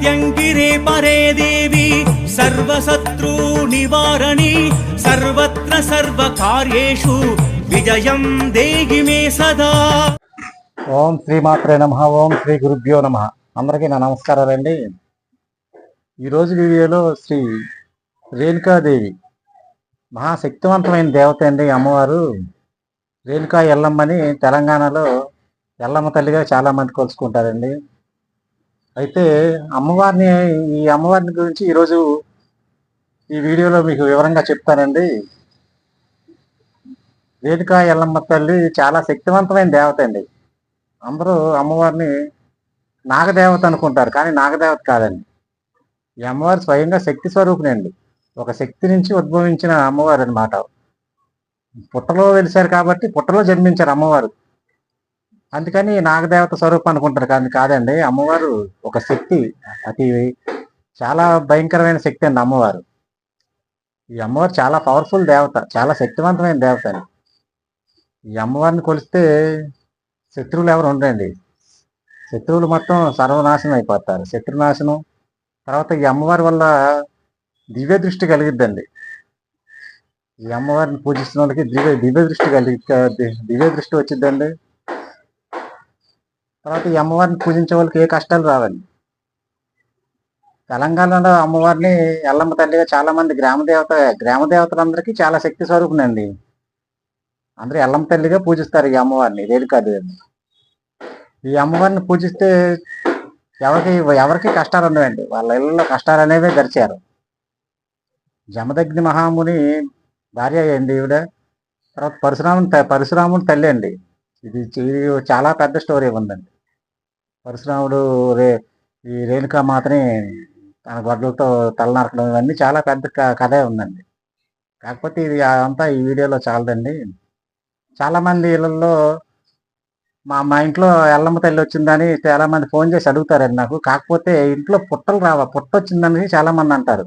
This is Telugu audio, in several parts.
ప్రత్యంగిరే పరే దేవి నివారణి సర్వత్ర సర్వకార్యేషు విజయం దేహి మే సదా. ఓం శ్రీమాత్రే నమ ఓం శ్రీ గురుభ్యో నమ. అందరికీ నా నమస్కారాలండి ఈరోజు వీడియోలో శ్రీ రేణుకాదేవి మహాశక్తివంతమైన దేవత అండి అమ్మవారు. రేణుకా ఎల్లమ్మని తెలంగాణలో ఎల్లమ్మ తల్లిగా చాలా మంది కొలుసుకుంటారండి అయితే అమ్మవారిని ఈ అమ్మవారిని గురించి ఈరోజు ఈ వీడియోలో మీకు వివరంగా చెప్తానండి. రేణుకా ఎల్లమ్మ తల్లి చాలా శక్తివంతమైన దేవత అండి. అందరూ అమ్మవారిని నాగదేవత అనుకుంటారు కానీ నాగదేవత కాదండి. ఈ అమ్మవారు స్వయంగా శక్తి స్వరూపునండి ఒక శక్తి నుంచి ఉద్భవించిన అమ్మవారు అనమాట పుట్టలో వెలిశారు కాబట్టి పుట్టలో జన్మించారు అమ్మవారు. అందుకని నాగదేవత స్వరూపం అనుకుంటారు కానీ కాదండి. అమ్మవారు ఒక శక్తి అతి చాలా భయంకరమైన శక్తి అండి అమ్మవారు. ఈ అమ్మవారు చాలా పవర్ఫుల్ దేవత చాలా శక్తివంతమైన దేవత అండి. ఈ అమ్మవారిని కొలిస్తే శత్రువులు ఎవరు ఉండరండి. శత్రువులు మొత్తం సర్వనాశనం అయిపోతారు. శత్రునాశనం తర్వాత ఈ అమ్మవారి వల్ల దివ్య దృష్టి కలిగిద్దండి. ఈ అమ్మవారిని పూజిస్తున్న వాళ్ళకి దివ్య దివ్య దృష్టి కలిగి దివ్య దృష్టి వచ్చిద్దండి. తర్వాత ఈ అమ్మవారిని పూజించే వాళ్ళకి ఏ కష్టాలు రావండి. తెలంగాణలో అమ్మవారిని ఎల్లమ్మ తల్లిగా చాలా మంది గ్రామ దేవత గ్రామ దేవతలందరికీ చాలా శక్తి స్వరూపునండి అందరూ ఎల్లమ్మ తల్లిగా పూజిస్తారు ఈ అమ్మవారిని రేణుకాదేవిని ఈ అమ్మవారిని పూజిస్తే ఎవరికి ఎవరికి కష్టాలు ఉండవండి. వాళ్ళ ఇళ్ళలో కష్టాలు అనేవి గడిచారు. జమదగ్ని మహాముని భార్య అయ్యండి ఈవిడ. తర్వాత పరశురాముని పరశురాముని తల్లి అండి. ఇది చాలా పెద్ద స్టోరీ ఉందండి. పరశురాముడు రే ఈ రేణుకామాతని తన గొడ్డలతో తలనరకడం ఇవన్నీ చాలా పెద్ద కథే ఉందండి. కాకపోతే ఇది అంతా ఈ వీడియోలో చాలదండి. చాలామంది ఇళ్ళల్లో మా మా ఇంట్లో ఎల్లమ్మ తల్లి వచ్చిందని చాలామంది ఫోన్ చేసి అడుగుతారండి నాకు. కాకపోతే ఇంట్లో పుట్టలు రావా పుట్ట వచ్చిందని చాలామంది అంటారు.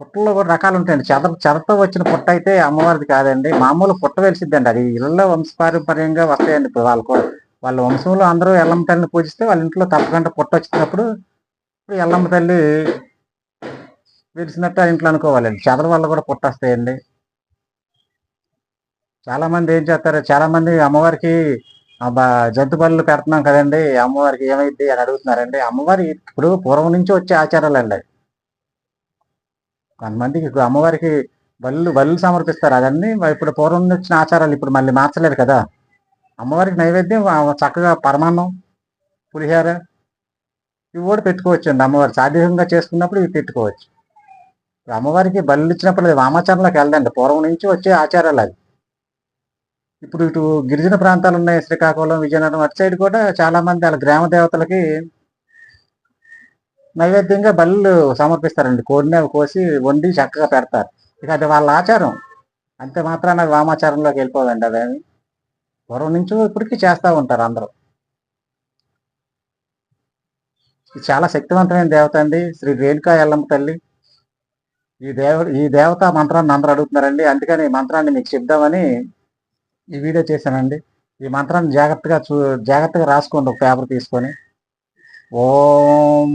పుట్టల్లో కూడా రకాలు ఉంటాయండి. చెద చెదతో వచ్చిన పుట్ట అయితే అమ్మవారిది కాదండి. మామూలు పుట్ట వెలిసిద్దండి. అది ఇళ్ళలో వంశపారంపర్యంగా వస్తాయండి వాళ్ళు కూడా. వాళ్ళ వంశంలో అందరూ ఎల్లమ్మ తల్లిని పూజిస్తే వాళ్ళ ఇంట్లో తప్పకుండా పుట్ట వచ్చినప్పుడు ఇప్పుడు ఎల్లమ్మ తల్లి విడిచినట్టు ఆ ఇంట్లో అనుకోవాలండి. చెదల వల్ల కూడా పుట్ట వస్తాయండి. ఏం చేస్తారు? చాలామంది అమ్మవారికి జంతు బళ్ళు పెడుతున్నాం కదండి. అమ్మవారికి ఏమైంది అని అడుగుతున్నారండి. అమ్మవారి ఇప్పుడు పూర్వం నుంచి వచ్చే ఆచారాలు అండి కొంతమందికి ఇప్పుడు అమ్మవారికి బళ్ళు బళ్ళు సమర్పిస్తారు. అదన్నీ ఇప్పుడు పూర్వం నుంచి వచ్చిన ఆచారాలు. ఇప్పుడు మళ్ళీ మార్చలేరు కదా. అమ్మవారికి నైవేద్యం చక్కగా పరమాన్నం పులిహోర ఇవి కూడా పెట్టుకోవచ్చండి అమ్మవారు. సాధ్యంగా చేసుకున్నప్పుడు ఇవి పెట్టుకోవచ్చు. అమ్మవారికి బళ్ళు ఇచ్చినప్పుడు అది వామాచారంలోకి వెళ్ళదండి. పూర్వం నుంచి వచ్చే ఆచారాలు అది ఇప్పుడు ఇటు గిరిజన ప్రాంతాలు ఉన్నాయి శ్రీకాకుళం విజయనగరం అటు సైడ్ కూడా చాలామంది వాళ్ళ గ్రామ దేవతలకి నైవేద్యంగా బళ్ళు సమర్పిస్తారండి. కోడిని కోసి వండి చక్కగా పెడతారు. ఇక అది వాళ్ళ ఆచారం. అంతే మాత్రాన వామాచారంలోకి వెళ్ళిపోదండి అదేమి పూర్వం నుంచి ఇప్పటికీ చేస్తూ ఉంటారు అందరూ. ఇది చాలా శక్తివంతమైన దేవత అండి. శ్రీ రేణుకా ఎల్లమ్మ తల్లి. ఈ దేవ ఈ దేవత మంత్రాన్ని అందరూ అడుగుతున్నారండి. అందుకని ఈ మంత్రాన్ని మీకు చెప్దామని ఈ వీడియో చేశానండి. ఈ మంత్రాన్ని జాగ్రత్తగా చూ జాగ్రత్తగా రాసుకోండి ఒక పేపర్ తీసుకొని. ఓం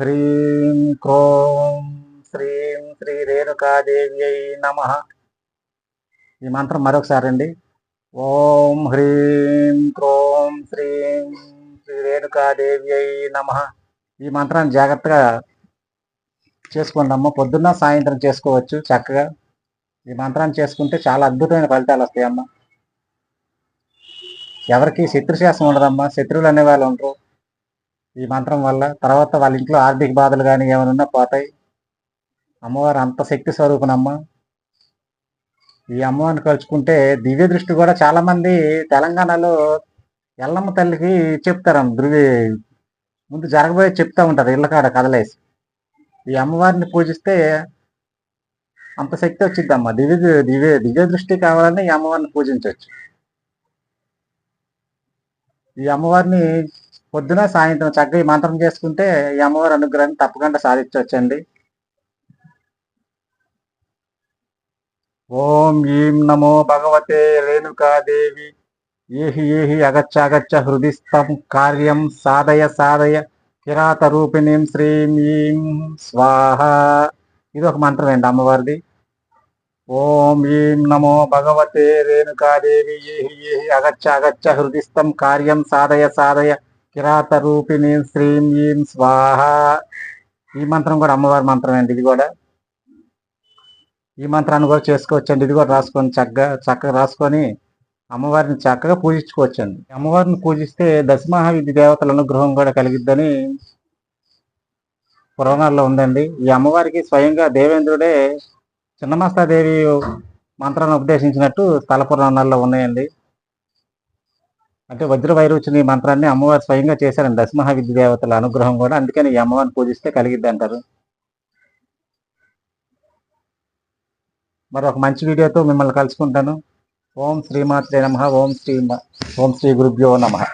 హ్రీం క్రోం శ్రీం శ్రీ రేణుకాదేవి అయి నమ. ఈ మంత్రం మరొకసారి అండి ఓం హ్రీం క్రోం శ్రీం శ్రీ రేణుకాదేవి అయి నమ. ఈ మంత్రాన్ని జాగ్రత్తగా చేసుకోండి అమ్మ పొద్దున్న సాయంత్రం చేసుకోవచ్చు చక్కగా. ఈ మంత్రాన్ని చేసుకుంటే చాలా అద్భుతమైన ఫలితాలు వస్తాయి అమ్మ. ఎవరికి శత్రుశాసం ఉండదమ్మా. శత్రువులు అనే వాళ్ళు ఉండరు. ఈ మంత్రం వల్ల తర్వాత వాళ్ళ ఇంట్లో ఆర్థిక బాధలు కానీ ఏమైనా ఉన్నా పోతాయి. అమ్మవారు అంత శక్తి స్వరూపనమ్మ. ఈ అమ్మవారిని కలుసుకుంటే దివ్య దృష్టి కూడా చాలా మంది తెలంగాణలో ఎల్లమ్మ తల్లికి చెప్తారమ్మ ధృవి ముందు జరగబోయే చెప్తా ఉంటారు ఇళ్ళకాడ కదలేసి. ఈ అమ్మవారిని పూజిస్తే అంత శక్తి వచ్చిద్దమ్మా. దివ్య దివ్య దివ్య దృష్టి కావాలని ఈ అమ్మవారిని పూజించవచ్చు. ఈ అమ్మవారిని పొద్దున సాయంత్రం చక్కగా ఈ మంత్రం చేసుకుంటే ఈ అమ్మవారి అనుగ్రహాన్ని తప్పకుండా సాధించవచ్చండి. ఓం ఈం నమో భగవతే రేణుకాదేవి. ఏహి ఏహి అగచ్చ అగచ్చ హృదిస్థం కార్యం సాధయ సాధయ కిరాత రూపిణీం శ్రీం ఈం స్వాహ. ఇది ఒక మంత్రం అండి అమ్మవారిది? ఓం ఈం నమో భగవతే రేణుకాదేవి. ఏహి ఏహి అగచ్చ అగచ్చ హృదిస్థం కార్యం సాధయ సాధయ కిరాత రూపిణీం శ్రీం ఈం స్వాహ. ఈ మంత్రం కూడా అమ్మవారి మంత్రం అండి ఇది కూడా ఈ మంత్రాన్ని కూడా చేసుకోవచ్చండి. ఇది కూడా రాసుకొని చక్కగా చక్కగా రాసుకొని అమ్మవారిని చక్కగా పూజించుకోవచ్చండి. అమ్మవారిని పూజిస్తే దశమహావిధి దేవతల అనుగ్రహం కూడా కలిగిద్దని పురాణాల్లో ఉందండి. ఈ అమ్మవారికి స్వయంగా దేవేంద్రుడే చిన్నమాస్తాదేవి మంత్రాన్ని ఉపదేశించినట్టు స్థల పురాణాల్లో ఉన్నాయండి. అంటే వజ్ర వైరోచుని ఈ మంత్రాన్ని అమ్మవారు స్వయంగా చేశారండి. దశమహావిద్య దేవతల అనుగ్రహం కూడా అందుకని ఈ అమ్మవారిని పూజిస్తే కలిగిద్ది అంటారు మరి ఒక మంచి వీడియోతో మిమ్మల్ని కలుసుకుంటాను. ఓం శ్రీమాత్రే నమ. ఓం శ్రీ ఓం శ్రీ గురుభ్యో నమ.